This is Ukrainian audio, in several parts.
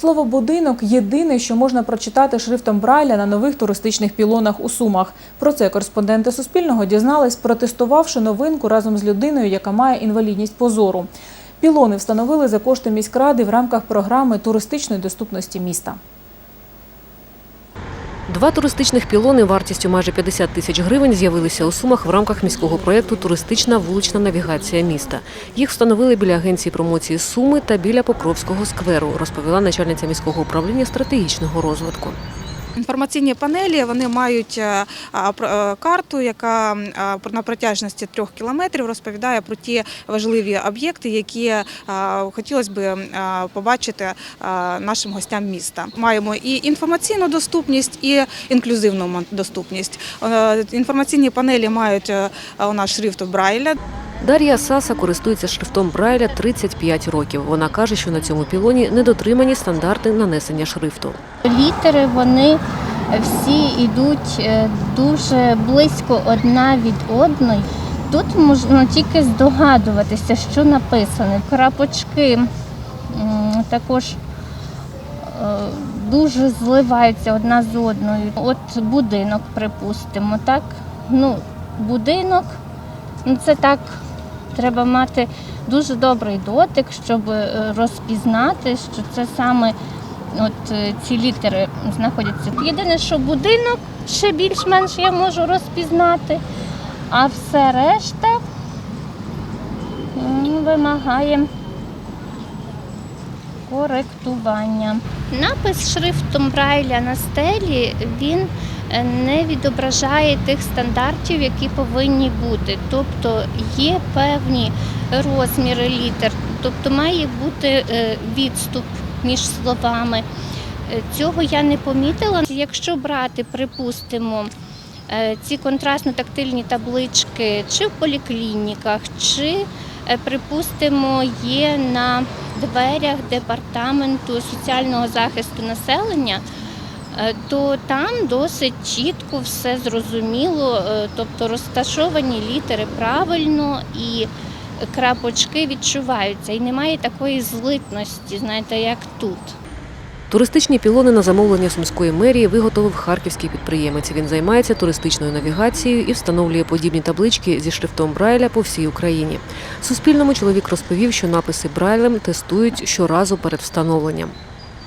Слово будинок єдине, що можна прочитати шрифтом Брайля на нових туристичних пілонах у Сумах. Про це кореспонденти Суспільного дізнались, протестувавши новинку разом з людиною, яка має інвалідність позору. Пілони встановили за кошти міськради в рамках програми туристичної доступності міста. Два туристичних пілони вартістю майже 50 тисяч гривень з'явилися у Сумах в рамках міського проєкту Туристична вулична навігація міста. Їх встановили біля агенції промоції Суми та біля Покровського скверу, розповіла начальниця міського управління стратегічного розвитку. Інформаційні панелі вони мають е, е, карту, яка на протяжності трьох кілометрів розповідає про ті важливі об'єкти, які а, хотілося б побачити нашим гостям міста. Маємо і інформаційну доступність, і інклюзивну доступність. Е, Інформаційні панелі мають е, у нас шрифт Брайля. Дар'я Саса користується шрифтом Брайля 35 років. Вона каже, що на цьому пілоні не дотримані стандарти нанесення шрифту. Літери вони всі йдуть е, дуже близько одна від одної. Тут можна тільки здогадуватися, що написано. Крапочки також е, дуже зливаються одна з одною. От будинок, припустимо, так? Ну, будинок, ну це так, треба мати дуже добрий дотик, щоб е, розпізнати, що це саме от е, ці літери знаходяться. Єдине, що будинок ще більш-менш я можу розпізнати, а все решта вимагає коректування. Напис шрифтом Брайля на стелі він не відображає тих стандартів, які повинні бути. Тобто є певні розміри літер, тобто має бути е, відступ між словами. Е, Цього я не помітила. Якщо брати, припустимо, е, ці контрастно-тактильні таблички чи в поліклініках, чи, е, припустимо, є на дверях департаменту соціального захисту населення, е, то там досить чітко все зрозуміло, е, тобто розташовані літери правильно і крапочки відчуваються. І немає такої злитності, знаєте, як тут. Туристичні пілони на замовлення сумської мерії виготовив харківський підприємець. Він займається туристичною навігацією і встановлює подібні таблички зі шрифтом Брайля по всій Україні. Суспільному чоловік розповів, що написи Брайлем тестують щоразу перед встановленням.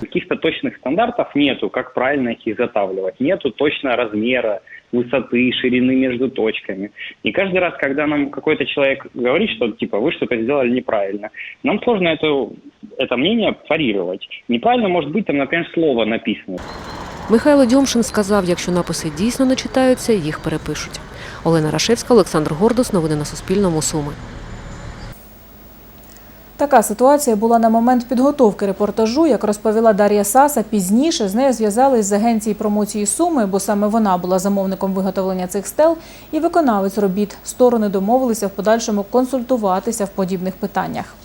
Каких-то точных стандартов нету, как правильно их изготавливать. Нету точного размера, высоты, ширины между точками. И каждый раз, когда нам какой-то человек говорит, что типа вы что-то сделали неправильно, нам сложно это, это мнение парировать. Неправильно может быть там, например, слово написано. Михайло Дьомшин сказав, якщо написи дійсно не читаються, їх перепишуть. Олена Рашевська, Олександр Гордус. Новини на Суспільному. Суми. Така ситуація була на момент підготовки репортажу. Як розповіла Дар'я Саса, пізніше з нею зв'язались з агенції промоції Суми, бо саме вона була замовником виготовлення цих стел і виконавець робіт. Сторони домовилися в подальшому консультуватися в подібних питаннях.